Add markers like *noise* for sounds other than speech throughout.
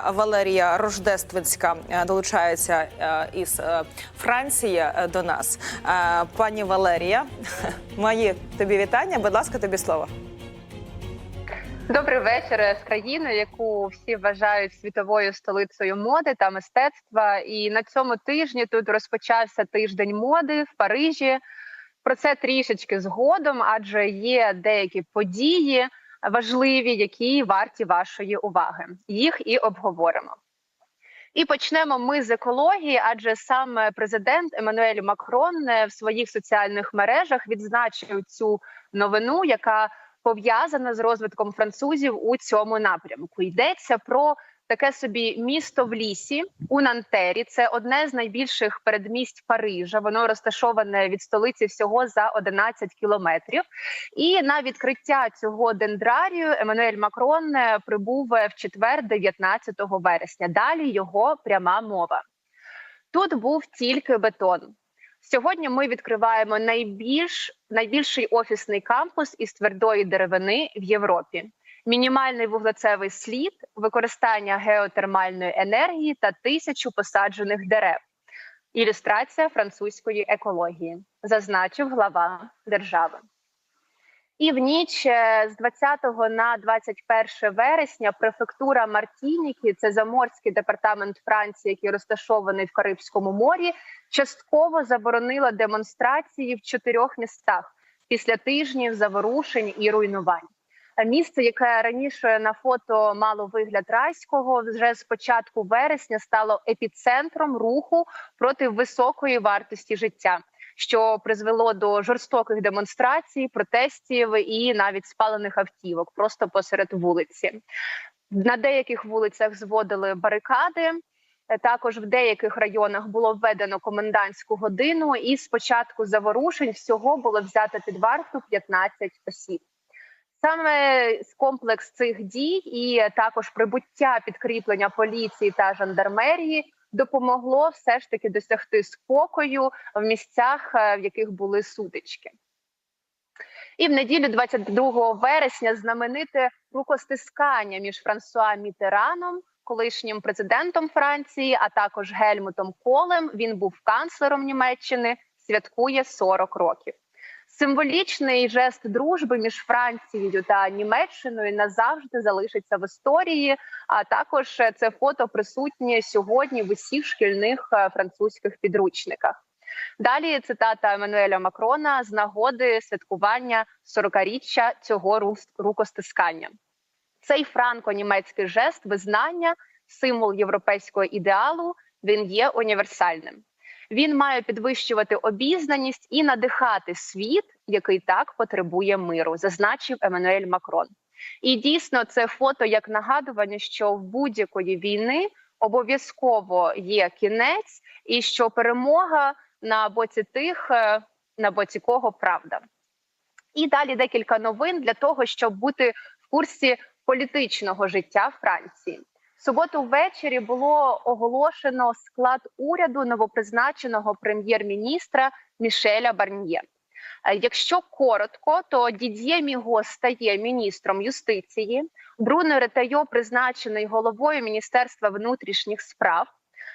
Валерія Рождественська е, долучається е, із е, Франції до нас. Пані Валерія, *laughs* мої тобі вітання. Будь ласка, тобі слово. Добрий вечір з країни, яку всі вважають світовою столицею моди та мистецтва. І на цьому тижні тут розпочався тиждень моди в Парижі. Про це трішечки згодом, адже є деякі події важливі, які варті вашої уваги. Їх і обговоримо. І почнемо ми з екології, адже саме президент Еммануель Макрон е, в своїх соціальних мережах відзначив цю новину, яка пов'язана з розвитком французів у цьому напрямку. Йдеться про таке собі місто в лісі у Нантері. Це одне з найбільших передмість Парижа. Воно розташоване від столиці всього за 11 кілометрів. І на відкриття цього дендрарію Еммануель Макрон е, прибув в четвер, 19 вересня. Далі його пряма мова. Тут був тільки бетон. Сьогодні ми відкриваємо найбільш найбільший офісний кампус із твердої деревини в Європі. Мінімальний вуглецевий слід, використання геотермальної енергії та тисячу посаджених дерев. Ілюстрація французької екології, зазначив глава держави. І в ніч е, з 20 на 21 вересня префектура Мартініки, це заморський департамент Франції, який розташований в Карибському морі, частково заборонила демонстрації в чотирьох містах після тижнів заворушень і руйнувань. Місце, яке раніше на фото мало вигляд райського, вже з початку вересня стало епіцентром руху проти високої вартості життя що призвело до жорстоких демонстрацій, протестів і навіть спалених автівок просто посеред вулиці. На деяких вулицях зводили барикади. Також в деяких районах було введено комендантську годину, і з початку заворушень всього було взято під варту 15 осіб. Саме комплекс цих дій і також прибуття підкріплення поліції та жандармерії допомогло все ж таки досягти спокою в місцях, е, в яких були сутички. І в неділю, 22 вересня, знамените рукостискання між Франсуа Мітераном, колишнім президентом Франції, а також Гельмутом Колем. Він був канцлером Німеччини. Святкує 40 років. Символічний жест дружби між Францією та Німеччиною назавжди залишиться в історії. А також це фото присутнє сьогодні в усіх шкільних е, французьких підручниках. Далі цитата Еммануеля Макрона з нагоди святкування 40-річчя цього рукостискання. Цей франко-німецький жест визнання, символ європейського ідеалу. Він є універсальним. Він має підвищувати обізнаність і надихати світ, який так потребує миру, зазначив Еммануель Макрон. І дійсно, це фото як нагадування, що в будь-якої війни обов'язково є кінець, і що перемога на боці тих, е, на боці кого правда. І далі декілька новин для того, щоб бути в курсі політичного життя Франції суботу ввечері було оголошено склад уряду новопризначеного прем'єр-міністра Мішеля Барньє. Е, Якщо коротко, то Дід'є Міго стає міністром юстиції. Бруно Ретайо призначений головою міністерства внутрішніх справ.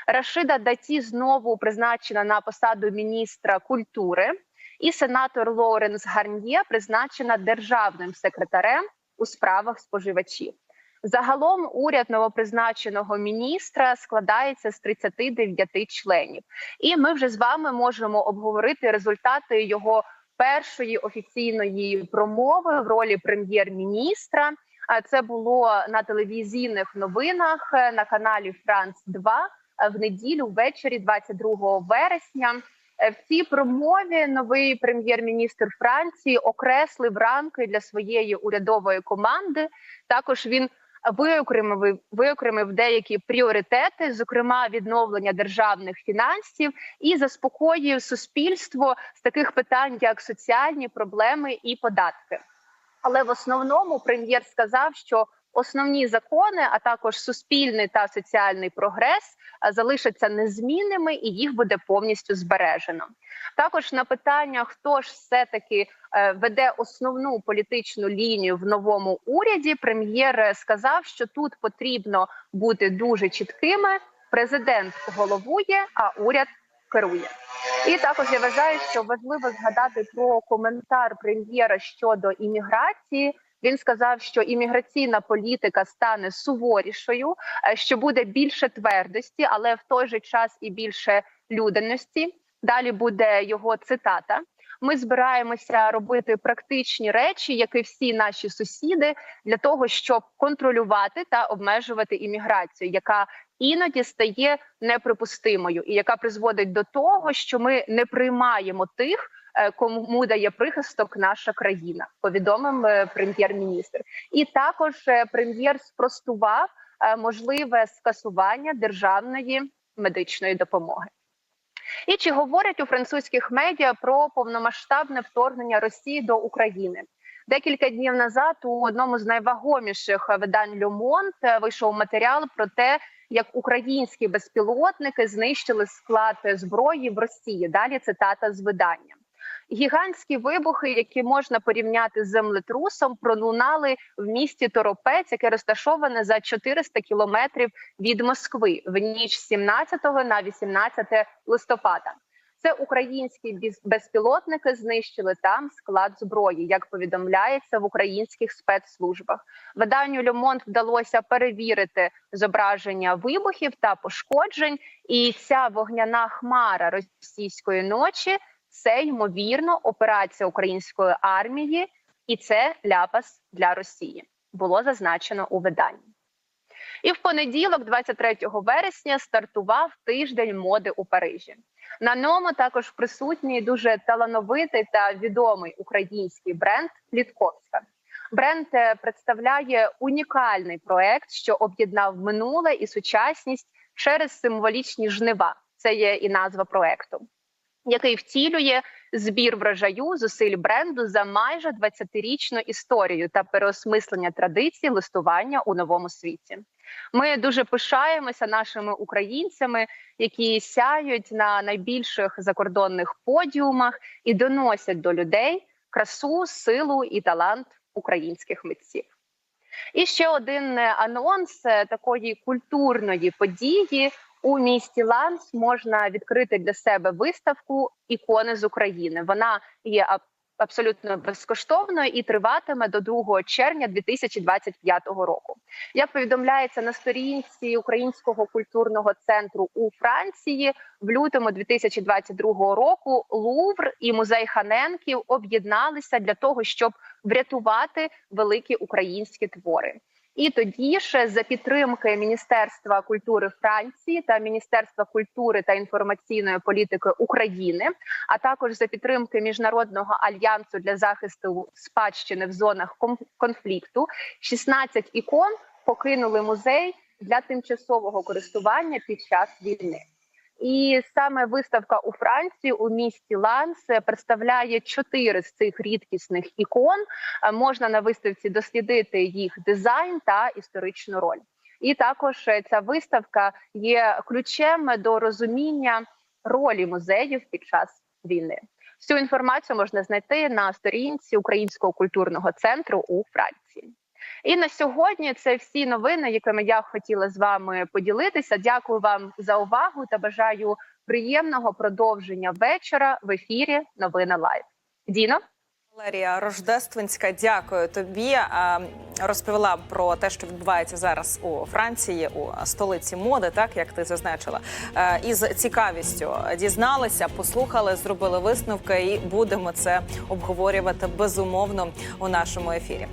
Рашида Даті знову призначена на посаду міністра культури, і сенатор Лоуренс Гарньє призначена державним секретарем у справах споживачів. Загалом уряд новопризначеного міністра складається з 39 членів, і ми вже з вами можемо обговорити результати його першої офіційної промови в ролі прем'єр-міністра. А це було на телевізійних новинах на каналі Франц 2 в неділю ввечері, 22 вересня. В цій промові новий прем'єр-міністр Франції окреслив рамки для своєї урядової команди. Також він виокремив виокремив деякі пріоритети, зокрема відновлення державних фінансів, і заспокоїв суспільство з таких питань, як соціальні проблеми і податки. Але в основному прем'єр сказав, що основні закони, а також суспільний та соціальний прогрес е, залишаться незмінними і їх буде повністю збережено. Також на питання, хто ж все таки веде основну політичну лінію в новому уряді, прем'єр е, сказав, що тут потрібно бути дуже чіткими. Президент головує, а уряд керує. І також я вважаю, що важливо згадати про коментар прем'єра щодо імміграції. Він сказав, що імміграційна політика стане суворішою, е, що буде більше твердості, але в той же час і більше людяності. Далі буде його цитата. Ми збираємося робити практичні речі, як і всі наші сусіди, для того, щоб контролювати та обмежувати імміграцію, яка іноді стає неприпустимою, і яка призводить до того, що ми не приймаємо тих, кому дає прихисток наша країна. Повідомив е, прем'єр-міністр. І також е, прем'єр спростував е, можливе скасування державної медичної допомоги. І чи говорять у французьких медіа про повномасштабне вторгнення Росії до України? Декілька днів назад у одному з найвагоміших видань Monde вийшов матеріал про те, як українські безпілотники знищили склад зброї в Росії. Далі цитата з видання. Гігантські вибухи, які можна порівняти з землетрусом, пролунали в місті Торопець, яке розташоване за 400 кілометрів від Москви в ніч з 17 на 18 листопада. Це українські безпілотники знищили там склад зброї, як повідомляється в українських спецслужбах. Виданню Monde вдалося перевірити зображення вибухів та пошкоджень, і ця вогняна хмара російської ночі це ймовірно операція української армії, і це ляпас для Росії. Було зазначено у виданні. І в понеділок, 23 вересня, стартував тиждень моди у Парижі. На ньому також присутній дуже талановитий та відомий український бренд Літковська. Бренд е, представляє унікальний проект, що об'єднав минуле і сучасність через символічні жнива. Це є і назва проекту який втілює збір врожаю зусиль бренду за майже 20-річну історію та переосмислення традицій листування у новому світі. Ми дуже пишаємося нашими українцями, які сяють на найбільших закордонних подіумах і доносять до людей красу, силу і талант українських митців. І ще один анонс такої культурної події у місті Ланс можна відкрити для себе виставку ікони з України. Вона є абсолютно безкоштовною і триватиме до 2 червня 2025 року. Як повідомляється на сторінці Українського культурного центру у Франції, в лютому 2022 року Лувр і музей Ханенків об'єдналися для того, щоб врятувати великі українські твори. І тоді ж за підтримки Міністерства культури Франції та Міністерства культури та інформаційної політики України, а також за підтримки міжнародного альянсу для захисту спадщини в зонах конфлікту, 16 ікон покинули музей для тимчасового користування під час війни. І саме виставка у Франції у місті Ланс представляє чотири з цих рідкісних ікон. Е, можна на виставці дослідити їх дизайн та історичну роль. І також е, ця виставка є ключем до розуміння ролі музеїв під час війни. Всю інформацію можна знайти на сторінці Українського культурного центру у Франції. І на сьогодні це всі новини, якими я хотіла з вами поділитися. Дякую вам за увагу та бажаю приємного продовження вечора в ефірі. Новини Лайв. Діно. Валерія Рождественська, дякую тобі. Розповіла про те, що відбувається зараз у Франції, у столиці моди, так як ти зазначила, із цікавістю дізналися, послухали, зробили висновки, і будемо це обговорювати безумовно у нашому ефірі.